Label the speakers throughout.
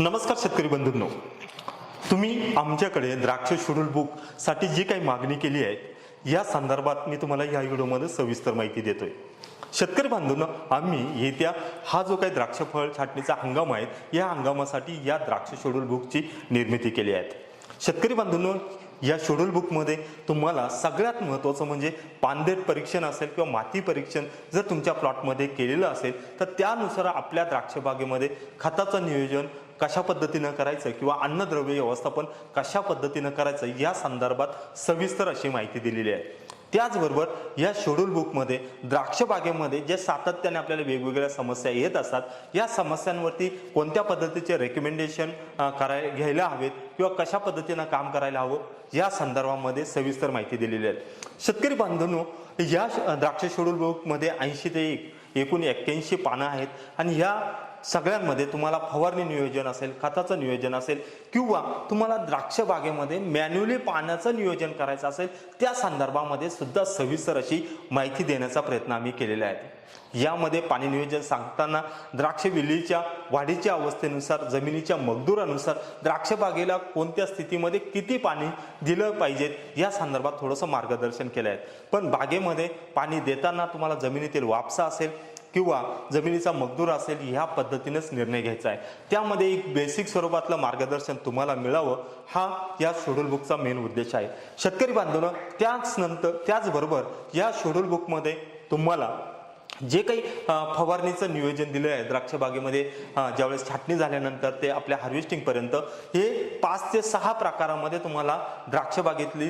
Speaker 1: नमस्कार शेतकरी बंधूंनो. तुम्ही आमच्याकडे द्राक्ष शेड्यूल बुकसाठी जी काही मागणी केली आहे या संदर्भात मी तुम्हाला या व्हिडिओमध्ये सविस्तर माहिती देतोय. शेतकरी बांधून आम्ही येत्या हा जो काही द्राक्ष फळ छाटणीचा हंगाम आहे या हंगामासाठी या द्राक्ष शेड्यूल बुकची निर्मिती केली आहे. शेतकरी बांधूंनो या शेड्यूल बुकमध्ये तुम्हाला सगळ्यात महत्त्वाचं म्हणजे पानदेट परीक्षण असेल किंवा माती परीक्षण जर तुमच्या प्लॉटमध्ये केलेलं असेल तर त्यानुसार आपल्या द्राक्षबागेमध्ये खताचं नियोजन कशा पद्धतीनं करायचं किंवा अन्नद्रव्य व्यवस्थापन कशा पद्धतीनं करायचं या संदर्भात सविस्तर अशी माहिती दिलेली आहे. त्याचबरोबर या शेड्यूल बुकमध्ये द्राक्ष बागेमध्ये जे सातत्याने आपल्याला वेगवेगळ्या समस्या येत असतात या समस्यांवरती कोणत्या पद्धतीचे रेकमेंडेशन कराय घ्यायला हवेत किंवा कशा पद्धतीनं काम करायला हवं या संदर्भामध्ये सविस्तर माहिती दिलेली आहे. शेतकरी बांधवांनो या श- द्राक्ष शेड्यूल बुकमध्ये ऐंशी ते एक एकूण एक्क्याऐंशी पानं आहेत. आणि ह्या सगळ्यांमध्ये तुम्हाला फवारणी नियोजन असेल खताचं नियोजन असेल किंवा तुम्हाला द्राक्ष बागेमध्ये मॅन्युअली पाण्याचं नियोजन करायचं असेल त्या संदर्भामध्ये सुद्धा सविस्तर अशी माहिती देण्याचा प्रयत्न आम्ही केलेला आहे. यामध्ये पाणी नियोजन सांगताना द्राक्ष वेलीच्या वाढीच्या अवस्थेनुसार जमिनीच्या मजदुरानुसार द्राक्ष बागेला कोणत्या स्थितीमध्ये किती पाणी दिलं पाहिजेत या संदर्भात थोडंसं मार्गदर्शन केलं आहे पण बागेमध्ये पाणी देताना तुम्हाला जमिनीतील वापसा असेल किंवा जमिनीचा मजदूर असेल ह्या पद्धतीनेच निर्णय घ्यायचा आहे. त्यामध्ये एक बेसिक स्वरूपातलं मार्गदर्शन तुम्हाला मिळावं हा या शेड्यूल बुकचा मेन उद्देश आहे. शेतकरी बांधवनं त्याच नंतर त्याचबरोबर या शेड्यूल बुकमध्ये तुम्हाला जे काही फवारणीचं नियोजन दिलं आहे द्राक्ष बागेमध्ये ज्यावेळेस छाटणी झाल्यानंतर ते आपल्या हार्वेस्टिंग पर्यंत हे पाच ते सहा प्रकारामध्ये तुम्हाला द्राक्ष बागेतली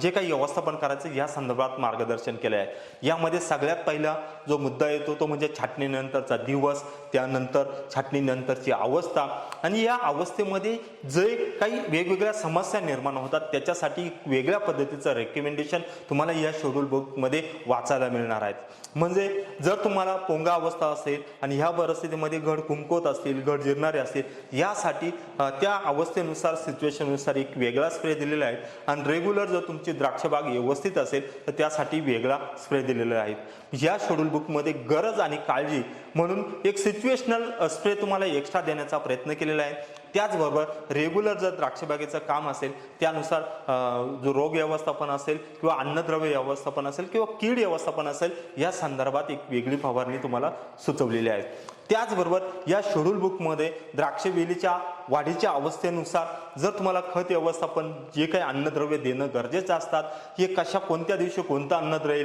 Speaker 1: जे काही व्यवस्थापन करायचं या संदर्भात मार्गदर्शन केलं आहे यामध्ये सगळ्यात पहिला जो मुद्दा येतो तो म्हणजे छाटणीनंतरचा दिवस त्यानंतर छाटणीनंतरची अवस्था आणि या अवस्थेमध्ये जे काही वेगवेगळ्या समस्या निर्माण होतात त्याच्यासाठी वेगळ्या पद्धतीचं रेकमेंडेशन तुम्हाला या शेड्यूल बुकमध्ये वाचायला मिळणार आहेत. म्हणजे जर तुम्हाला पोंगा अवस्था असेल आणि ह्या परिस्थितीमध्ये घड कुंकवत असतील घड जिरणारे असतील यासाठी त्या अवस्थेनुसार सिच्युएशननुसार एक वेगळा स्प्रे दिलेला आहे. आणि रेग्युलर जर तुमची द्राक्षबाग व्यवस्थित असेल तर त्यासाठी वेगळा स्प्रे दिलेला आहे. या शेड्यूल बुकमध्ये गरज आणि काळजी म्हणून एक सिच्युएशनल स्प्रे तुम्हाला एक्स्ट्रा देण्याचा प्रयत्न केलेला आहे. त्याचबरोबर रेग्युलर जर द्राक्षबागेचं काम असेल त्यानुसार जो रोग व्यवस्थापन असेल किंवा अन्नद्रव्य व्यवस्थापन असेल किंवा कीड व्यवस्थापन असेल या संदर्भात एक वेगळी फवारणी तुम्हाला सुचवलेली आहे. त्याचबरोबर या शेड्यूल बुकमध्ये द्राक्षवेलीच्या वाढीच्या अवस्थेनुसार जर तुम्हाला खत व्यवस्थापन जे काही अन्नद्रव्य देणं गरजेचं असतात हे कशा कोणत्या दिवशी कोणतं अन्नद्रव्य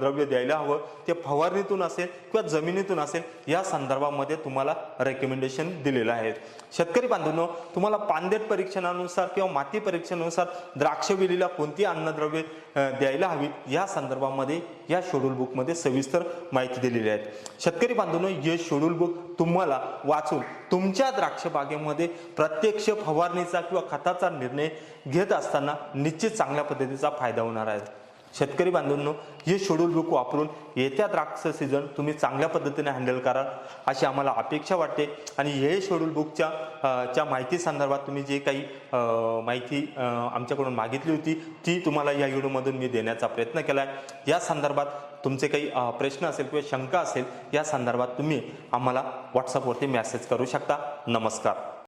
Speaker 1: द्रव्य द्यायला हवं ते फवारणीतून असेल किंवा जमिनीतून असेल या संदर्भामध्ये तुम्हाला रेकमेंडेशन दिलेलं आहे शेतकरी बांधवांनो तुम्हाला पानदेट परीक्षणानुसार किंवा माती परीक्षणानुसार द्राक्षवेलीला कोणती अन्नद्रव्ये द्यायला हवी या संदर्भामध्ये या शेड्यूल बुकमध्ये सविस्तर माहिती दिलेली आहे. शेतकरी बांधवांनो हे शेड्यूल बुक तुम्हाला वाचून तुमच्या द्राक्ष बागेमध्ये प्रत्यक्ष फवारणीचा किंवा खताचा निर्णय घेत असताना निश्चित चांगल्या पद्धतीचा फायदा होणार आहे. शेतकरी बांधवांनो हे शेड्यूल बुक वापरून येत्या द्राक्ष सीझन तुम्ही चांगल्या पद्धतीने हँडल कराल अशी आम्हाला अपेक्षा वाटते. आणि हे शेड्यूल बुकच्या च्या माहिती संदर्भात तुम्ही जे काही माहिती आमच्याकडून मागितली होती ती तुम्हाला या व्हिडिओमधून मी देण्याचा प्रयत्न केला आहे या संदर्भात तुमचे काही प्रश्न असेल किंवा शंका असेल या संदर्भात तुम्ही आम्हाला व्हॉट्सअपवरती मेसेज करू शकता. नमस्कार.